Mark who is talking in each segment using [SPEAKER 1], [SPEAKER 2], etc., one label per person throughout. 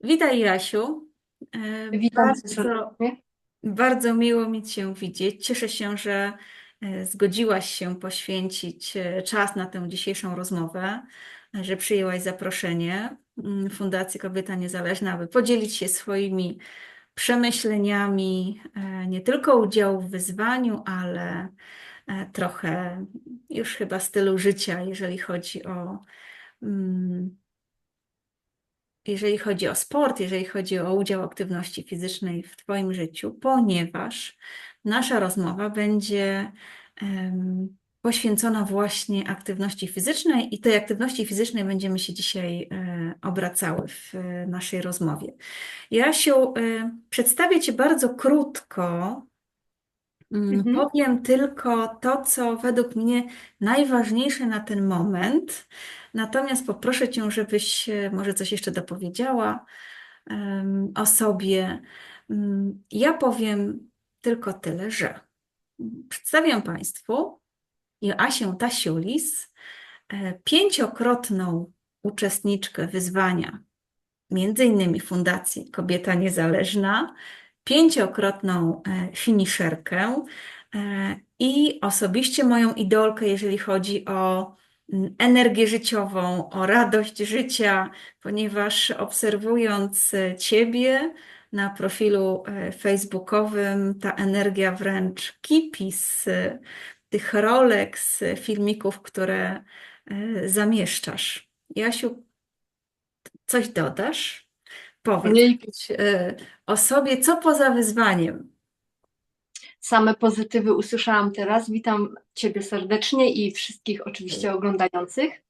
[SPEAKER 1] Witaj, Jasiu. E,
[SPEAKER 2] Witam cię
[SPEAKER 1] Bardzo,
[SPEAKER 2] serdecznie.
[SPEAKER 1] bardzo miło mi Cię widzieć. Cieszę się, że e, zgodziłaś się poświęcić e, czas na tę dzisiejszą rozmowę, e, że przyjęłaś zaproszenie mm, Fundacji Kobieta Niezależna, aby podzielić się swoimi przemyśleniami, e, nie tylko udziału w wyzwaniu, ale e, trochę już chyba stylu życia, jeżeli chodzi o mm, jeżeli chodzi o sport, jeżeli chodzi o udział aktywności fizycznej w Twoim życiu, ponieważ nasza rozmowa będzie em, poświęcona właśnie aktywności fizycznej i tej aktywności fizycznej będziemy się dzisiaj e, obracały w e, naszej rozmowie. Jasiu, e, przedstawię Cię bardzo krótko. Mm,
[SPEAKER 2] Mhm.
[SPEAKER 1] Powiem tylko to, co według mnie najważniejsze na ten moment. Natomiast poproszę Cię, żebyś e, może coś jeszcze dopowiedziała o sobie. Mm, Ja powiem tylko tyle, że przedstawiam Państwu Joasię Tasiulis, e, pięciokrotną uczestniczkę wyzwania między innymi Fundacji Kobieta Niezależna, pięciokrotną e, finiszerkę e, i osobiście moją idolkę, jeżeli chodzi o mm, energię życiową, o radość życia, ponieważ obserwując e, Ciebie na profilu facebookowym, ta energia wręcz kipi z tych rolek, z filmików, które zamieszczasz. Jasiu, Coś dodasz? Powiedz
[SPEAKER 2] Ojej,
[SPEAKER 1] e, o sobie, co poza wyzwaniem.
[SPEAKER 2] Same pozytywy usłyszałam teraz. Witam Ciebie serdecznie i wszystkich oczywiście oglądających.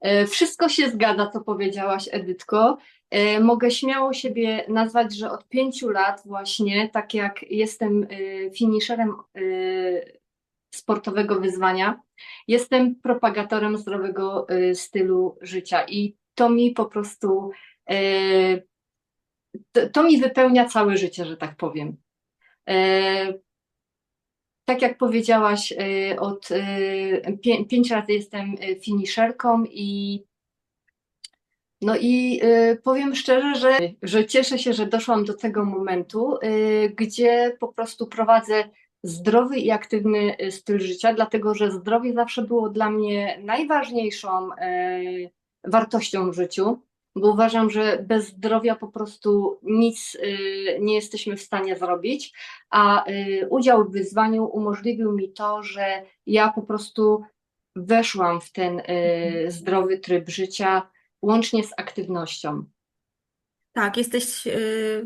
[SPEAKER 2] E, Wszystko się zgadza, co powiedziałaś, Edytko. E, Mogę śmiało siebie nazwać, że od pięciu lat właśnie, tak jak jestem finisherem sportowego wyzwania, jestem propagatorem zdrowego stylu życia i to mi po prostu to, to mi wypełnia całe życie, że tak powiem. E, tak jak powiedziałaś, e, od e, pię, pięć lat jestem finisherką i no i powiem szczerze, że, że cieszę się, że doszłam do tego momentu, gdzie po prostu prowadzę zdrowy i aktywny styl życia, dlatego że zdrowie zawsze było dla mnie najważniejszą wartością w życiu bo uważam, że bez zdrowia po prostu nic y, nie jesteśmy w stanie zrobić, a y, udział w wyzwaniu umożliwił mi to, że ja po prostu weszłam w ten y, zdrowy tryb życia, łącznie z aktywnością.
[SPEAKER 1] Tak, jesteś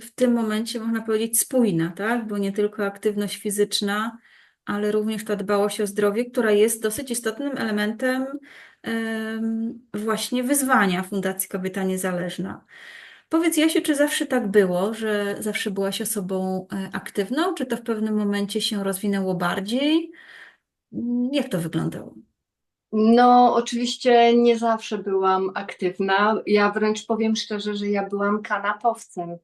[SPEAKER 1] w tym momencie, można powiedzieć, spójna, tak? Bo nie tylko aktywność fizyczna, ale również ta dbałość o zdrowie, która jest dosyć istotnym elementem em, właśnie wyzwania Fundacji Kobieta Niezależna. Powiedz, Jasiu, czy zawsze tak było, że zawsze byłaś osobą e, aktywną, czy to w pewnym momencie się rozwinęło bardziej? Jak to wyglądało?
[SPEAKER 2] No, oczywiście nie zawsze byłam aktywna. Ja wręcz powiem szczerze, że ja byłam kanapowcem.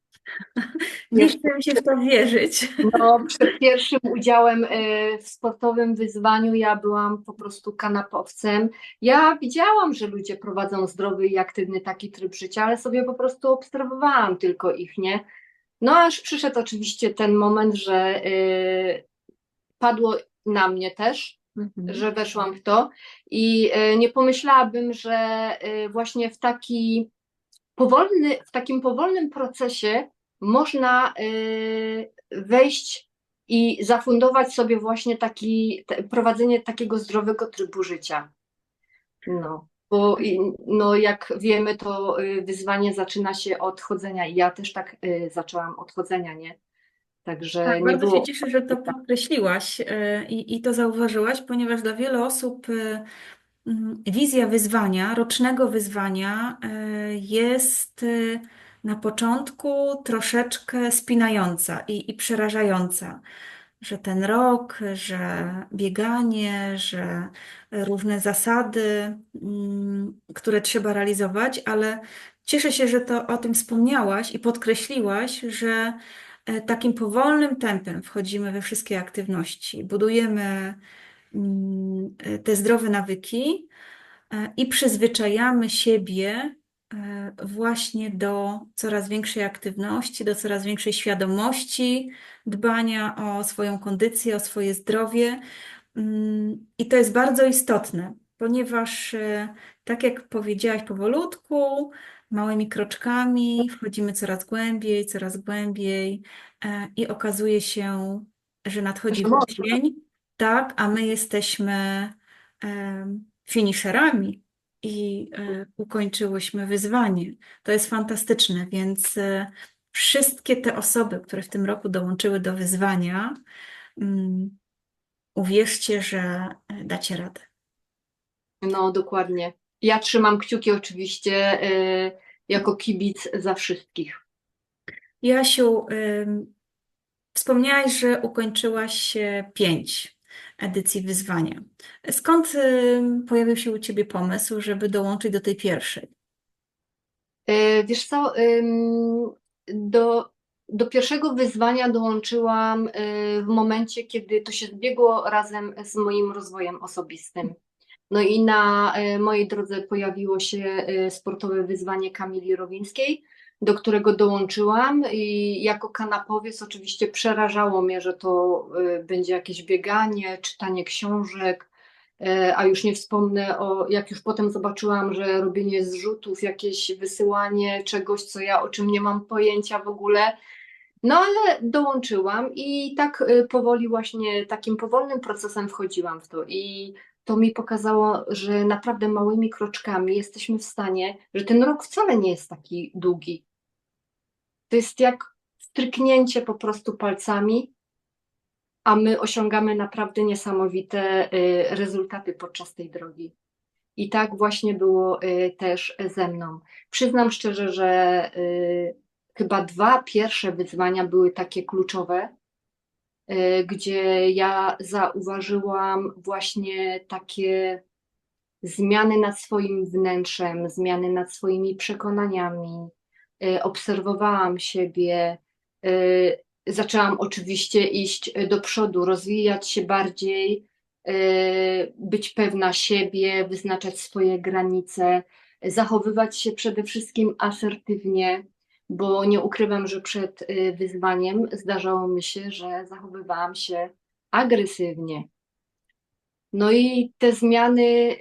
[SPEAKER 1] Nie chcę się w to wierzyć.
[SPEAKER 2] No, przed pierwszym udziałem e, w sportowym wyzwaniu ja byłam po prostu kanapowcem. Ja widziałam, że ludzie prowadzą zdrowy i aktywny taki tryb życia, ale sobie po prostu obserwowałam tylko ich, nie? No aż przyszedł oczywiście ten moment, że e, padło na mnie też,
[SPEAKER 1] Mhm.
[SPEAKER 2] że weszłam w to i e, nie pomyślałabym, że e, właśnie w taki powolny, w takim powolnym procesie można y, wejść i zafundować sobie właśnie taki, prowadzenie takiego zdrowego trybu życia. No, bo no, jak wiemy, to wyzwanie zaczyna się od chodzenia i ja też tak zaczęłam od chodzenia, nie? Także
[SPEAKER 1] Tak,
[SPEAKER 2] nie
[SPEAKER 1] bardzo się
[SPEAKER 2] było.
[SPEAKER 1] cieszę, że to podkreśliłaś e, i, i to zauważyłaś, ponieważ dla wielu osób e, mm, wizja wyzwania, rocznego wyzwania e, jest na początku troszeczkę spinająca i, i przerażająca, że ten rok, że bieganie, że różne zasady, mm, które trzeba realizować, ale cieszę się, że to o tym wspomniałaś i podkreśliłaś, że takim powolnym tempem wchodzimy we wszystkie aktywności, budujemy mm, e, te zdrowe nawyki e, i przyzwyczajamy siebie właśnie do coraz większej aktywności, do coraz większej świadomości dbania o swoją kondycję, o swoje zdrowie. Mm, I to jest bardzo istotne, ponieważ, e, tak jak powiedziałaś, powolutku, małymi kroczkami wchodzimy coraz głębiej, coraz głębiej e, i okazuje się, że nadchodzi wrzesień, tak, a my jesteśmy em, finiszerami i e, ukończyłyśmy wyzwanie. To jest fantastyczne, więc e, wszystkie te osoby, które w tym roku dołączyły do wyzwania, mm, uwierzcie, że e, dacie radę.
[SPEAKER 2] No, dokładnie. Ja trzymam kciuki oczywiście y, jako kibic za wszystkich.
[SPEAKER 1] Jasiu, ym, wspomniałaś, że ukończyłaś pięć edycji wyzwania. Skąd ym, pojawił się u Ciebie pomysł, żeby dołączyć do tej pierwszej?
[SPEAKER 2] Y, Wiesz co, do, do pierwszego wyzwania dołączyłam y, w momencie, kiedy to się zbiegło razem z moim rozwojem osobistym. No i na y, mojej drodze pojawiło się y, sportowe wyzwanie Kamili Rowińskiej, do którego dołączyłam i jako kanapowiec oczywiście przerażało mnie, że to y, będzie jakieś bieganie, czytanie książek, E, A już nie wspomnę o, jak już potem zobaczyłam, że robienie zrzutów, jakieś wysyłanie czegoś, co ja o czym nie mam pojęcia w ogóle. No ale dołączyłam i tak powoli właśnie takim powolnym procesem wchodziłam w to i to mi pokazało, że naprawdę małymi kroczkami jesteśmy w stanie, że ten rok wcale nie jest taki długi. To jest jak stryknięcie po prostu palcami a my osiągamy naprawdę niesamowite y, rezultaty podczas tej drogi. I tak właśnie było y, też ze mną. Przyznam szczerze, że y, chyba dwa pierwsze wyzwania były takie kluczowe, gdzie ja zauważyłam właśnie takie zmiany nad swoim wnętrzem, zmiany nad swoimi przekonaniami. Obserwowałam siebie, zaczęłam oczywiście iść do przodu, rozwijać się bardziej, być pewna siebie, wyznaczać swoje granice, zachowywać się przede wszystkim asertywnie, bo nie ukrywam, że przed e, wyzwaniem zdarzało mi się, że zachowywałam się agresywnie. No i te zmiany,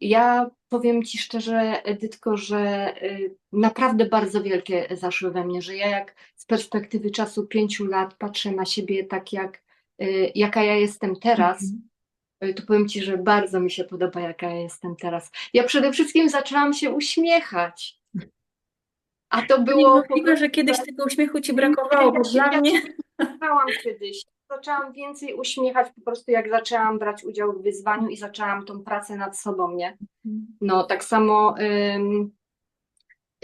[SPEAKER 2] ja powiem Ci szczerze, Edytko, że y, naprawdę bardzo wielkie zaszły we mnie, że ja jak z perspektywy czasu pięciu lat patrzę na siebie tak jak y, jaka ja jestem teraz,
[SPEAKER 1] Mhm.
[SPEAKER 2] to powiem Ci, że bardzo mi się podoba, jaka ja jestem teraz. Ja przede wszystkim zaczęłam się uśmiechać. A to było po
[SPEAKER 1] Niemożliwe, że kiedyś tego uśmiechu Ci brakowało, bo dla mnie...
[SPEAKER 2] Zaczęłam kiedyś. Zaczęłam więcej uśmiechać po prostu jak zaczęłam brać udział w wyzwaniu i zaczęłam tą pracę nad sobą, nie? No, tak samo ym,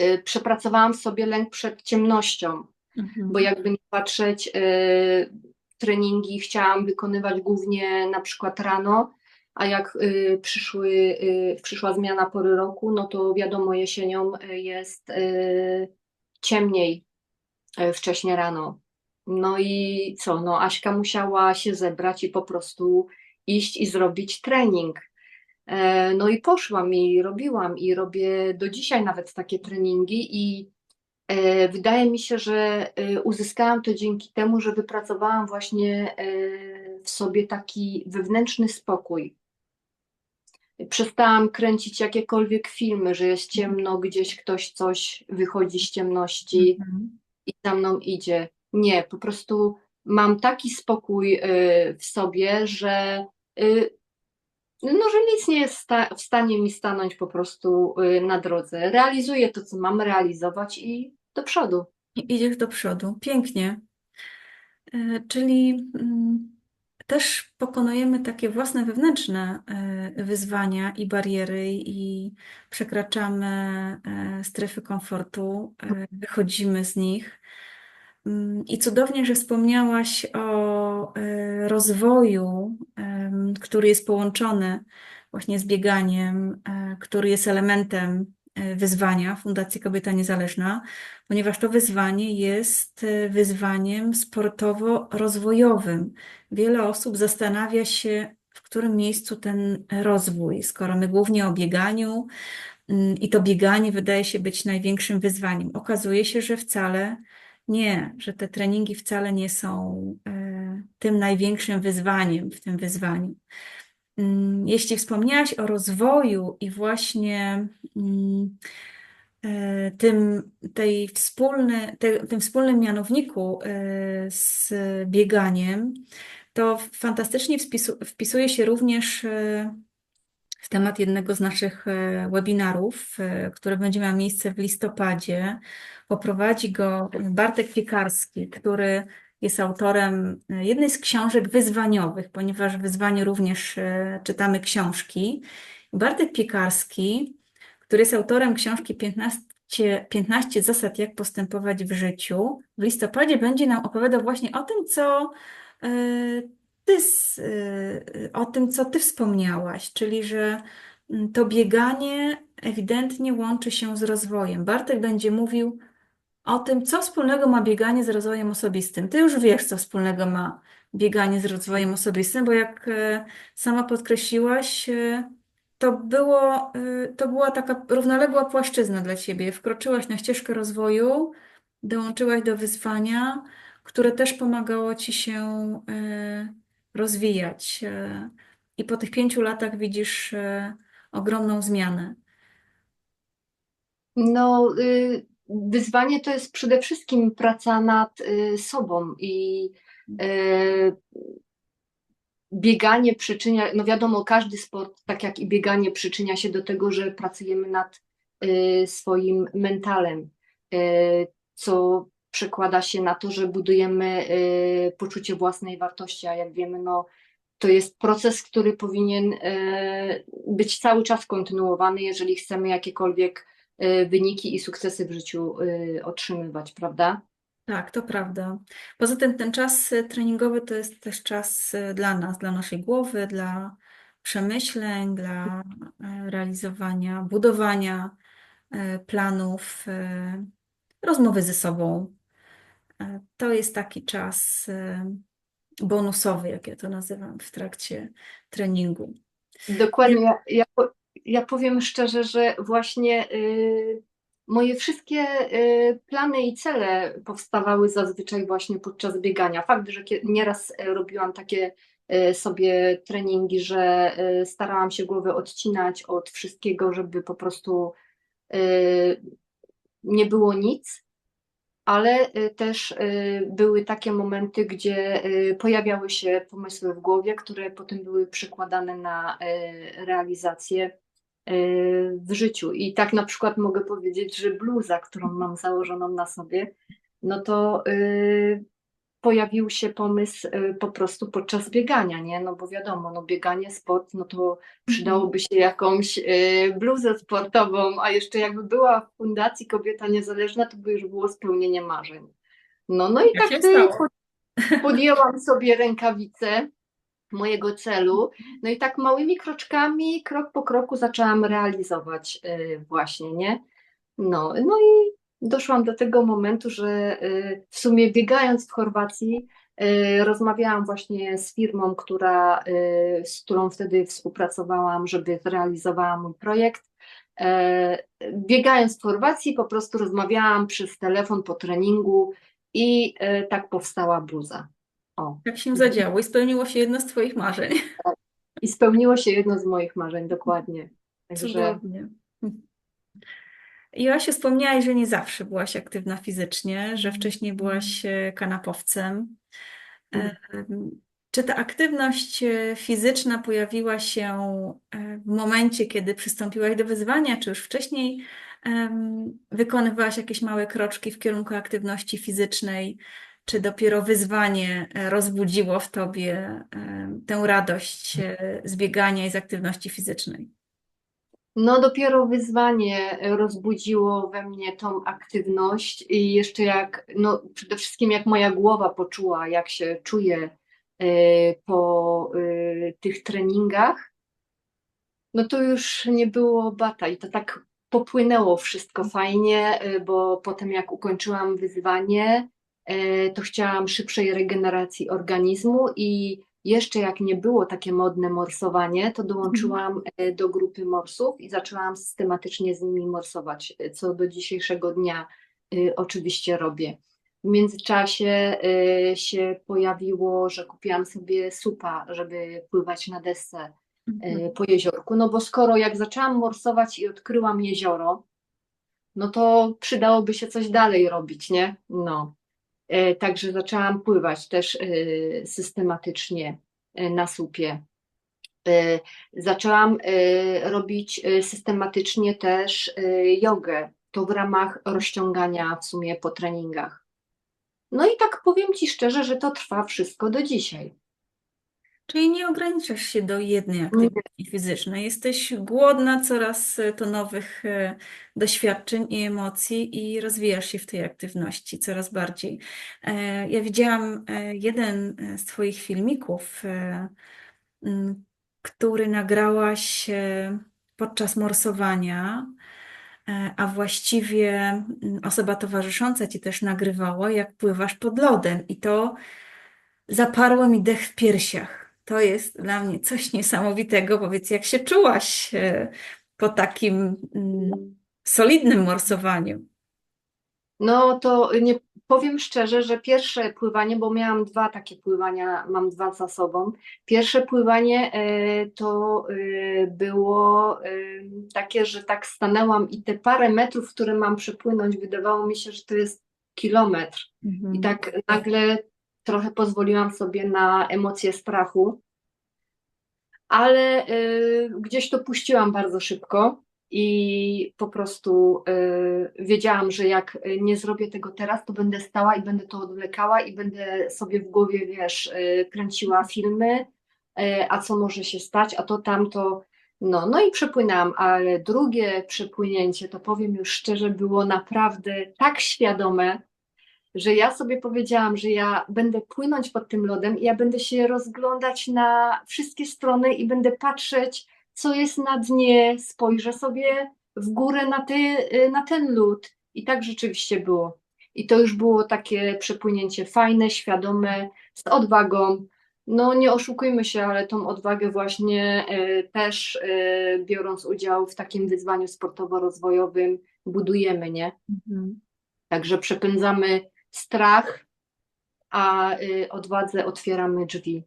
[SPEAKER 2] y, przepracowałam sobie lęk przed ciemnością,
[SPEAKER 1] Mhm.
[SPEAKER 2] bo jakby nie patrzeć, y, treningi chciałam wykonywać głównie na przykład rano, a jak y, przyszły, y, przyszła zmiana pory roku, no to wiadomo, jesienią y, jest ciemniej wcześnie rano. No i co, no Aśka musiała się zebrać i po prostu iść i zrobić trening. E, No i poszłam i robiłam i robię do dzisiaj nawet takie treningi i e, wydaje mi się, że e, uzyskałam to dzięki temu, że wypracowałam właśnie w sobie taki wewnętrzny spokój. Przestałam kręcić jakiekolwiek filmy, że jest ciemno, gdzieś ktoś coś wychodzi z ciemności
[SPEAKER 1] Mhm.
[SPEAKER 2] i za mną idzie. Nie, po prostu mam taki spokój y, w sobie, że y, no, że nic nie jest w stanie mi stanąć po prostu y, na drodze. Realizuję to, co mam realizować i do przodu.
[SPEAKER 1] I Idziesz do przodu. Pięknie. Czyli mm, też pokonujemy takie własne wewnętrzne e, wyzwania i bariery i przekraczamy e, strefy komfortu, e, wychodzimy z nich. Mm, I cudownie, że wspomniałaś o rozwoju, który jest połączony właśnie z bieganiem, który jest elementem wyzwania Fundacji Kobieta Niezależna, ponieważ to wyzwanie jest e, wyzwaniem sportowo-rozwojowym. Wiele osób zastanawia się, w którym miejscu ten rozwój, skoro my głównie o bieganiu, mm, i to bieganie wydaje się być największym wyzwaniem. Okazuje się, że wcale nie, że te treningi wcale nie są e, tym największym wyzwaniem w tym wyzwaniu. Mm, jeśli wspomniałaś o rozwoju i właśnie mm, e, tym, tej wspólny, te, tym wspólnym mianowniku e, z bieganiem, to fantastycznie wpisu, wpisuje się również e, w temat jednego z naszych webinarów, który będzie miał miejsce w listopadzie. Poprowadzi go Bartek Piekarski, który jest autorem e, jednej z książek wyzwaniowych, ponieważ w wyzwaniu również e, czytamy książki. Bartek Piekarski, który jest autorem książki 15, 15 zasad, jak postępować w życiu, w listopadzie będzie nam opowiadał właśnie o tym, co e, ty, o tym, co ty wspomniałaś, czyli że mm, to bieganie ewidentnie łączy się z rozwojem. Bartek będzie mówił o tym, co wspólnego ma bieganie z rozwojem osobistym. Ty już wiesz, co wspólnego ma bieganie z rozwojem osobistym, bo jak e, sama podkreśliłaś, e, to było, e, to była taka równoległa płaszczyzna dla ciebie. Wkroczyłaś na ścieżkę rozwoju, dołączyłaś do wyzwania, które też pomagało ci się rozwijać. I po tych pięciu latach widzisz ogromną zmianę.
[SPEAKER 2] No, y wyzwanie to jest przede wszystkim praca nad y, sobą i y, bieganie przyczynia, no wiadomo, każdy sport, tak jak i bieganie, przyczynia się do tego, że pracujemy nad y, swoim mentalem, co przekłada się na to, że budujemy poczucie własnej wartości, a jak wiemy, no to jest proces, który powinien być cały czas kontynuowany, jeżeli chcemy jakiekolwiek Y, wyniki i sukcesy w życiu y, otrzymywać, prawda?
[SPEAKER 1] Tak, to prawda. Poza tym ten czas y, treningowy to jest też czas dla nas, dla naszej głowy, dla przemyśleń, dla realizowania, budowania planów, rozmowy ze sobą. To jest taki czas bonusowy, jak ja to nazywam, w trakcie treningu.
[SPEAKER 2] Dokładnie. Ja, ja, ja powiem szczerze, że właśnie y, moje wszystkie y, plany i cele powstawały zazwyczaj właśnie podczas biegania. Fakt, że nieraz e, robiłam takie y, sobie treningi, że starałam się głowę odcinać od wszystkiego, żeby po prostu nie było nic, ale też były takie momenty, gdzie pojawiały się pomysły w głowie, które potem były przekładane na realizację w życiu. I tak na przykład mogę powiedzieć, że bluza, którą mam założoną na sobie, no to y, pojawił się pomysł y, po prostu podczas biegania, nie? No bo wiadomo, no bieganie, sport, no to przydałoby się jakąś y, bluzę sportową, a jeszcze jakby była w Fundacji Kobieta Niezależna, to by już było spełnienie marzeń. No, no i
[SPEAKER 1] Jak
[SPEAKER 2] tak
[SPEAKER 1] się
[SPEAKER 2] podjęłam sobie rękawice mojego celu. No i tak małymi kroczkami, krok po kroku zaczęłam realizować y, właśnie, nie? No, no i doszłam do tego momentu, że y, w sumie biegając w Chorwacji, y, rozmawiałam właśnie z firmą, która, z którą wtedy współpracowałam, żeby zrealizowała mój projekt. E, biegając w Chorwacji, po prostu rozmawiałam przez telefon po treningu i tak powstała bluza.
[SPEAKER 1] O. Jak się zadziało i spełniło się jedno z Twoich marzeń.
[SPEAKER 2] I spełniło się jedno z moich marzeń, dokładnie.
[SPEAKER 1] Także... Cudownie. Joasiu, wspomniałaś, że nie zawsze byłaś aktywna fizycznie, że wcześniej byłaś e, kanapowcem. Mm. Czy ta aktywność e, fizyczna pojawiła się e, w momencie, kiedy przystąpiłaś do wyzwania, czy już wcześniej wykonywałaś jakieś małe kroczki w kierunku aktywności fizycznej? czy dopiero wyzwanie rozbudziło w tobie tę radość z biegania i z aktywności fizycznej?
[SPEAKER 2] No, dopiero wyzwanie rozbudziło we mnie tą aktywność i jeszcze jak, no przede wszystkim jak moja głowa poczuła, jak się czuję po tych treningach, no to już nie było bata i to tak popłynęło wszystko fajnie, bo potem jak ukończyłam wyzwanie, E, to chciałam szybszej regeneracji organizmu i jeszcze jak nie było takie modne morsowanie, to dołączyłam e, do grupy morsów i zaczęłam systematycznie z nimi morsować, e, co do dzisiejszego dnia e, oczywiście robię. W międzyczasie się pojawiło, że kupiłam sobie supa, żeby pływać na desce
[SPEAKER 1] Mhm.
[SPEAKER 2] po jeziorku. No bo skoro jak zaczęłam morsować i odkryłam jezioro, no to przydałoby się coś dalej robić, nie? No. Y, Także zaczęłam pływać też y, systematycznie y, na supie. Y, Zaczęłam robić systematycznie też jogę. To w ramach rozciągania w sumie po treningach. No i tak powiem Ci szczerze, że to trwa wszystko do dzisiaj.
[SPEAKER 1] Czyli nie ograniczasz się do jednej aktywności fizycznej. Jesteś głodna coraz e, to nowych e, doświadczeń i emocji i rozwijasz się w tej aktywności coraz bardziej. E, Ja widziałam jeden z Twoich filmików, który nagrałaś podczas morsowania, a właściwie osoba towarzysząca Ci też nagrywała, jak pływasz pod lodem i to zaparło mi dech w piersiach. To jest dla mnie coś niesamowitego. Powiedz, jak się czułaś e, po takim mm, solidnym morsowaniu?
[SPEAKER 2] No to nie powiem szczerze, że pierwsze pływanie, bo miałam dwa takie pływania, mam dwa za sobą. Pierwsze pływanie e, to e, było takie, że tak stanęłam i te parę metrów, które mam przepłynąć, wydawało mi się, że to jest kilometr. I
[SPEAKER 1] Mhm.
[SPEAKER 2] tak nagle trochę pozwoliłam sobie na emocje strachu, ale y, gdzieś to puściłam bardzo szybko i po prostu y, wiedziałam, że jak nie zrobię tego teraz, to będę stała i będę to odwlekała i będę sobie w głowie, wiesz, y, kręciła filmy, y, a co może się stać, a to tamto. No, no i przepłynęłam, ale drugie przepłynięcie, to powiem już szczerze, było naprawdę tak świadome, że ja sobie powiedziałam, że ja będę płynąć pod tym lodem i ja będę się rozglądać na wszystkie strony i będę patrzeć, co jest na dnie, spojrzę sobie w górę na, ty, na ten lód. I tak rzeczywiście było. I to już było takie przepłynięcie fajne, świadome, z odwagą. No nie oszukujmy się, ale tą odwagę właśnie e, też e, biorąc udział w takim wyzwaniu sportowo-rozwojowym budujemy, nie?
[SPEAKER 1] Mhm.
[SPEAKER 2] Także przepędzamy strach, a y, odwadze otwieramy drzwi.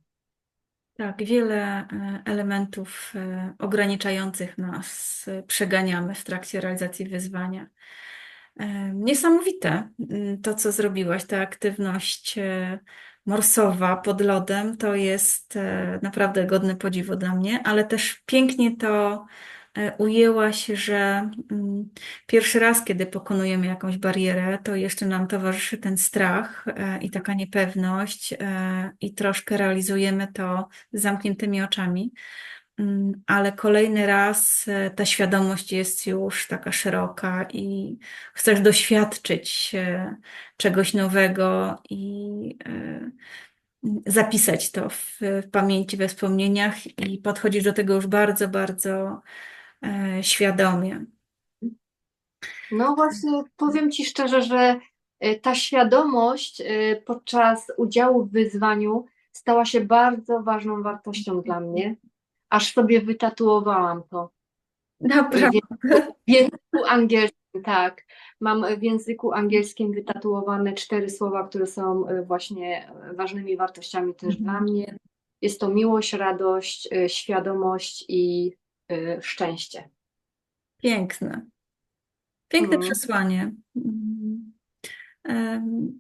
[SPEAKER 1] Tak, wiele e, elementów e, ograniczających nas przeganiamy w trakcie realizacji wyzwania. Niesamowite mm, to, co zrobiłaś, ta aktywność morsowa pod lodem, to jest naprawdę godne podziwu dla mnie, ale też pięknie to ujęłaś, że mm, pierwszy raz, kiedy pokonujemy jakąś barierę, to jeszcze nam towarzyszy ten strach e, i taka niepewność e, i troszkę realizujemy to z zamkniętymi oczami. Mm, Ale kolejny raz e, ta świadomość jest już taka szeroka i chcesz doświadczyć e, czegoś nowego i e, zapisać to w, w pamięci, we wspomnieniach i podchodzisz do tego już bardzo, bardzo e, świadomie.
[SPEAKER 2] No właśnie, powiem Ci szczerze, że y, ta świadomość y, podczas udziału w wyzwaniu stała się bardzo ważną wartością dla mnie, aż sobie wytatuowałam to.
[SPEAKER 1] Naprawdę.
[SPEAKER 2] W języku angielskim, tak. Mam w języku angielskim wytatuowane cztery słowa, które są właśnie ważnymi wartościami też
[SPEAKER 1] Mhm.
[SPEAKER 2] dla mnie. Jest to miłość, radość, świadomość i y, szczęście.
[SPEAKER 1] Piękne. Piękne
[SPEAKER 2] Mm.
[SPEAKER 1] przesłanie.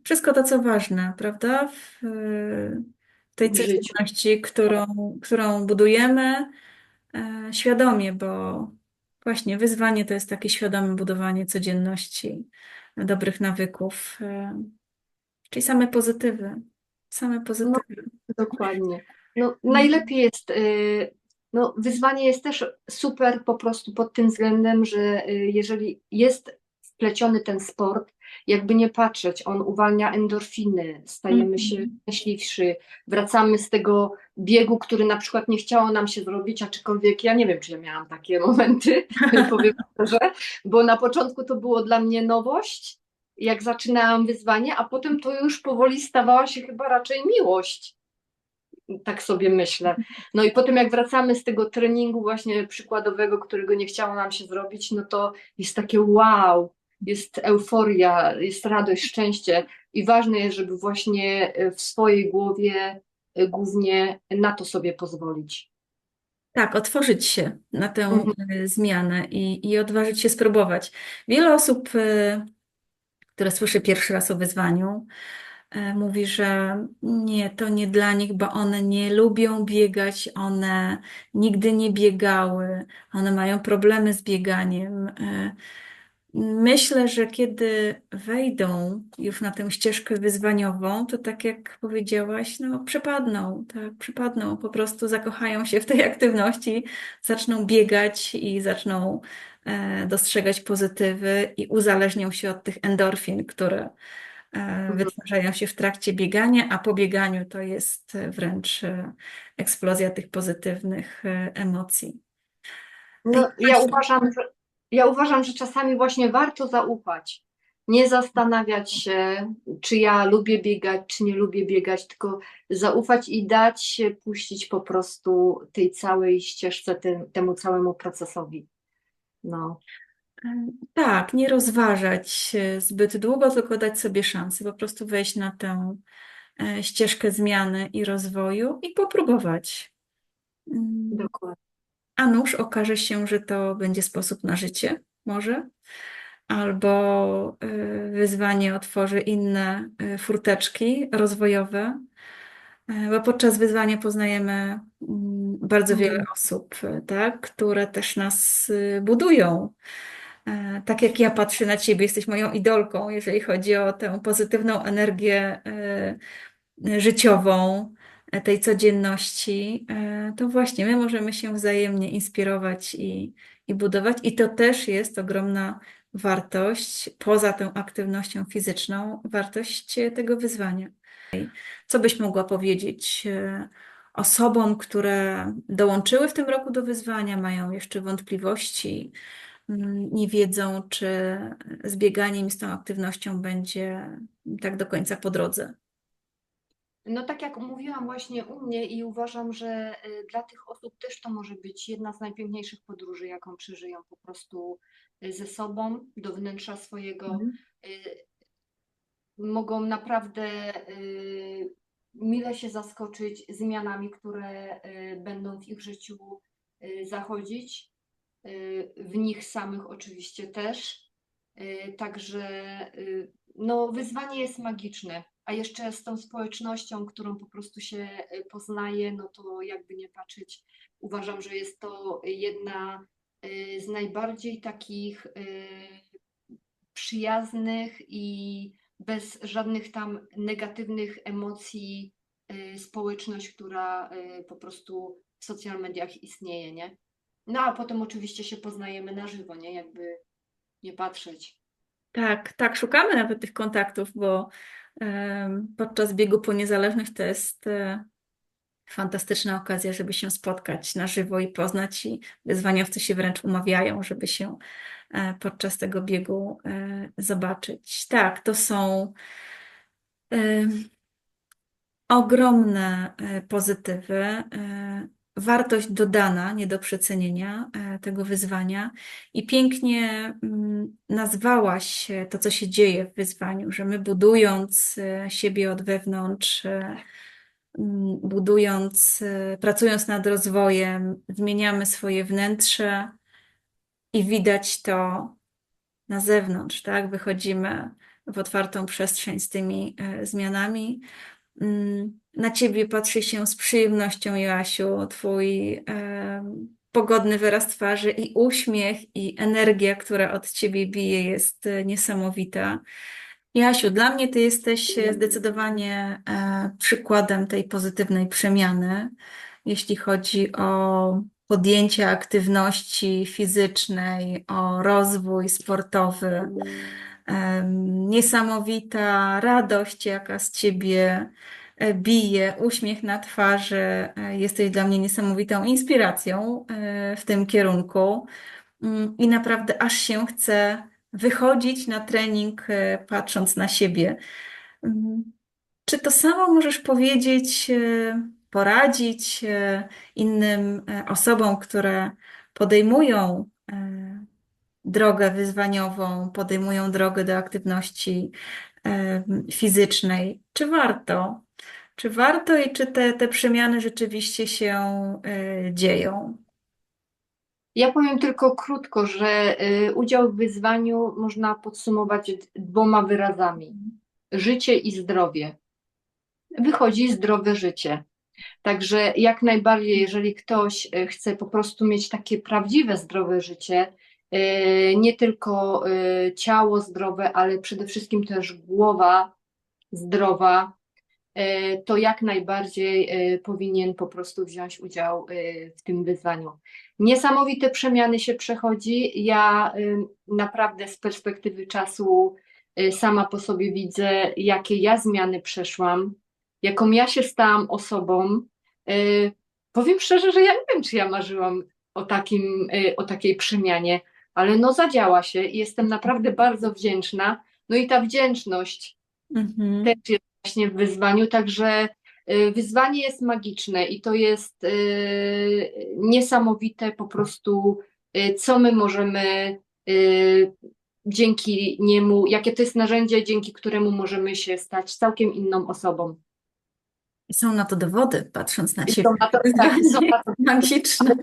[SPEAKER 1] Wszystko to, co ważne, prawda? W, w tej
[SPEAKER 2] W
[SPEAKER 1] codzienności, którą, którą budujemy e, świadomie, bo właśnie wyzwanie to jest takie świadome budowanie codzienności, dobrych nawyków, e, czyli same pozytywy. Same pozytywy.
[SPEAKER 2] Dokładnie. No, najlepiej jest, y, no, wyzwanie jest też super po prostu pod tym względem, że y, jeżeli jest wpleciony ten sport, jakby nie patrzeć, on uwalnia endorfiny, stajemy
[SPEAKER 1] Mhm.
[SPEAKER 2] się szczęśliwsi, wracamy z tego biegu, który na przykład nie chciało nam się zrobić, aczkolwiek ja nie wiem, czy ja miałam takie momenty, powiem szczerze, bo na początku to było dla mnie nowość, jak zaczynałam wyzwanie, a potem to już powoli stawała się chyba raczej miłość. Tak sobie myślę. No i potem jak wracamy z tego treningu właśnie przykładowego, którego nie chciało nam się zrobić, no to jest takie wow, jest euforia, jest radość, szczęście i ważne jest, żeby właśnie w swojej głowie y, głównie na to sobie pozwolić.
[SPEAKER 1] Tak, otworzyć się na tę
[SPEAKER 2] Mhm.
[SPEAKER 1] y, zmianę i, i odważyć się spróbować. Wiele osób, które słyszy pierwszy raz o wyzwaniu, mówi, że nie, to nie dla nich, bo one nie lubią biegać, one nigdy nie biegały, one mają problemy z bieganiem. Y, Myślę, że kiedy wejdą już na tę ścieżkę wyzwaniową, to tak jak powiedziałaś, no przepadną, tak, przepadną, po prostu zakochają się w tej aktywności, zaczną biegać i zaczną e, dostrzegać pozytywy i uzależnią się od tych endorfin, które e, wytwarzają się w trakcie biegania, a po bieganiu to jest wręcz e, eksplozja tych pozytywnych e, emocji.
[SPEAKER 2] No, ja uważam, że, ja uważam, że czasami właśnie warto zaufać. Nie zastanawiać się, czy ja lubię biegać, czy nie lubię biegać, tylko zaufać i dać się puścić po prostu tej całej ścieżce, tym, temu całemu procesowi. No,
[SPEAKER 1] Tak, nie rozważać e, zbyt długo, tylko dać sobie szansę, po prostu wejść na tę e, ścieżkę zmiany i rozwoju i popróbować. Mm,
[SPEAKER 2] dokładnie.
[SPEAKER 1] A nuż okaże się, że to będzie sposób na życie, może, albo e, wyzwanie otworzy inne furteczki rozwojowe, bo podczas wyzwania poznajemy mm, bardzo wiele
[SPEAKER 2] Mhm.
[SPEAKER 1] osób, tak, które też nas budują. E, Tak jak ja patrzę na ciebie, jesteś moją idolką, jeżeli chodzi o tę pozytywną energię e, życiową, e, tej codzienności, to właśnie my możemy się wzajemnie inspirować i, i budować. I to też jest ogromna wartość, poza tą aktywnością fizyczną, wartość tego wyzwania. Co byś mogła powiedzieć osobom, które dołączyły w tym roku do wyzwania, mają jeszcze wątpliwości, nie wiedzą, czy z bieganiem i z tą aktywnością będzie tak do końca po drodze?
[SPEAKER 2] No tak jak mówiłam właśnie u mnie i uważam, że y, dla tych osób też to może być jedna z najpiękniejszych podróży, jaką przeżyją po prostu y, ze sobą, do wnętrza swojego.
[SPEAKER 1] Mhm.
[SPEAKER 2] Y, Mogą naprawdę mile się zaskoczyć zmianami, które będą w ich życiu zachodzić, w nich samych oczywiście też. Także no, wyzwanie jest magiczne a jeszcze z tą społecznością, którą po prostu się y, poznaje, no to jakby nie patrzeć, uważam, że jest to jedna y, z najbardziej takich y, przyjaznych i bez żadnych tam negatywnych emocji społeczność, która po prostu w social mediach istnieje, nie? No a potem oczywiście się poznajemy na żywo, nie? Jakby nie patrzeć.
[SPEAKER 1] Tak, tak, szukamy nawet tych kontaktów, bo podczas biegu po niezależność to jest e, fantastyczna okazja, żeby się spotkać na żywo i poznać i wyzwaniowcy się wręcz umawiają, żeby się e, podczas tego biegu e, zobaczyć. Tak, to są ogromne pozytywy, wartość dodana, nie do przecenienia e, tego wyzwania. I pięknie mm, nazwałaś to, co się dzieje w wyzwaniu, że my budując siebie od wewnątrz, mm, budując, pracując nad rozwojem, zmieniamy swoje wnętrze i widać to na zewnątrz, tak? Wychodzimy w otwartą przestrzeń z tymi zmianami. Na ciebie patrzy się z przyjemnością, Joasiu, twój e, pogodny wyraz twarzy i uśmiech i energia, która od ciebie bije, jest e, niesamowita. Jasiu, dla mnie ty jesteś zdecydowanie e, przykładem tej pozytywnej przemiany, jeśli chodzi o podjęcie aktywności fizycznej, o rozwój sportowy. Niesamowita radość, jaka z ciebie e, bije, uśmiech na twarzy. E, Jesteś dla mnie niesamowitą inspiracją e, w tym kierunku. Mm, I naprawdę aż się chce wychodzić na trening, patrząc na siebie. Mm, Czy to samo możesz powiedzieć poradzić innym osobom, które podejmują drogę wyzwaniową, podejmują drogę do aktywności e, fizycznej. Czy warto? Czy warto i czy te, te przemiany rzeczywiście się e, dzieją?
[SPEAKER 2] Ja powiem tylko krótko, że y, udział w wyzwaniu można podsumować dwoma wyrazami: życie i zdrowie. Wychodzi zdrowe życie. Także jak najbardziej, jeżeli ktoś y, chce po prostu mieć takie prawdziwe zdrowe życie, nie tylko y, ciało zdrowe, ale przede wszystkim też głowa zdrowa, y, to jak najbardziej y, powinien po prostu wziąć udział y, w tym wyzwaniu. Niesamowite przemiany się przechodzi. Ja y, naprawdę z perspektywy czasu y, sama po sobie widzę, jakie ja zmiany przeszłam, jaką ja się stałam osobą. Y, Powiem szczerze, że ja nie wiem, czy ja marzyłam o takim, y, o takiej przemianie, ale no zadziała się i jestem naprawdę bardzo wdzięczna. No i ta wdzięczność
[SPEAKER 1] Mhm.
[SPEAKER 2] też jest właśnie w wyzwaniu, także y, wyzwanie jest magiczne i to jest y, niesamowite po prostu, y, co my możemy dzięki niemu, jakie to jest narzędzie, dzięki któremu możemy się stać całkiem inną osobą.
[SPEAKER 1] Są na to dowody, patrząc na
[SPEAKER 2] I
[SPEAKER 1] siebie.
[SPEAKER 2] są na to, tak, są na to,
[SPEAKER 1] Magiczne.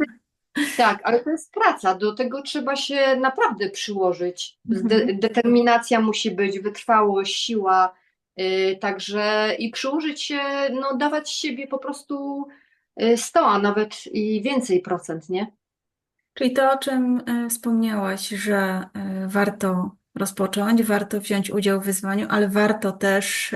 [SPEAKER 2] Tak, ale to jest praca, do tego trzeba się naprawdę przyłożyć.
[SPEAKER 1] Mhm.
[SPEAKER 2] De determinacja musi być, wytrwałość, siła, y, także i przyłożyć się, no dawać z siebie po prostu y, 100, a nawet i więcej procent, nie?
[SPEAKER 1] Czyli to, o czym e, wspomniałaś, że e, warto rozpocząć, warto wziąć udział w wyzwaniu, ale warto też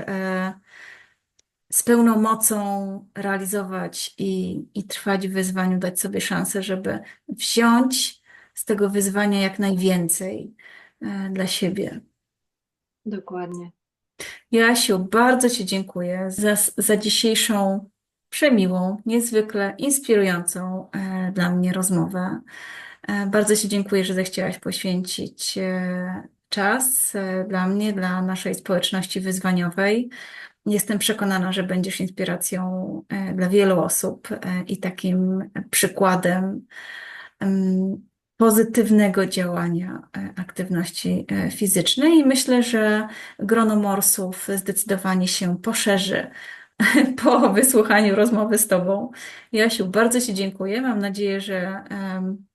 [SPEAKER 1] z pełną mocą realizować i, i trwać w wyzwaniu, dać sobie szansę, żeby wziąć z tego wyzwania jak najwięcej e, dla siebie.
[SPEAKER 2] Dokładnie.
[SPEAKER 1] Jasiu, bardzo Ci dziękuję za, za dzisiejszą przemiłą, niezwykle inspirującą e, dla mnie rozmowę. E, bardzo Ci dziękuję, że zechciałaś poświęcić czas dla mnie, dla naszej społeczności wyzwaniowej. Jestem przekonana, że będziesz inspiracją e, dla wielu osób e, i takim przykładem em, pozytywnego działania e, aktywności fizycznej. I myślę, że grono morsów zdecydowanie się poszerzy po wysłuchaniu rozmowy z Tobą. Jasiu, bardzo Ci dziękuję. Mam nadzieję, że em,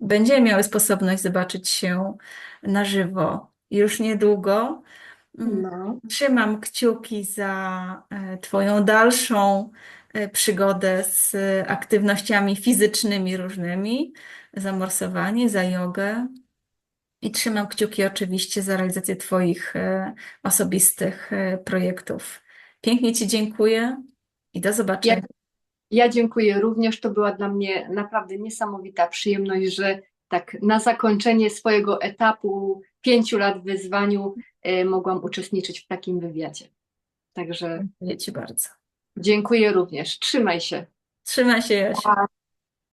[SPEAKER 1] będziemy miały sposobność zobaczyć się na żywo już niedługo. Mm,
[SPEAKER 2] No,
[SPEAKER 1] Trzymam kciuki za e, Twoją dalszą e, przygodę z aktywnościami fizycznymi różnymi, za morsowanie, za jogę. I trzymam kciuki oczywiście za realizację Twoich e, osobistych projektów. Pięknie Ci dziękuję i do zobaczenia.
[SPEAKER 2] ja dziękuję również. To była dla mnie naprawdę niesamowita przyjemność, że tak na zakończenie swojego etapu pięciu lat w wyzwaniu mogłam uczestniczyć w takim wywiadzie. Także
[SPEAKER 1] Dziękuję Ci bardzo.
[SPEAKER 2] dziękuję również. Trzymaj się.
[SPEAKER 1] Trzymaj się, Jasiu.
[SPEAKER 2] Pa.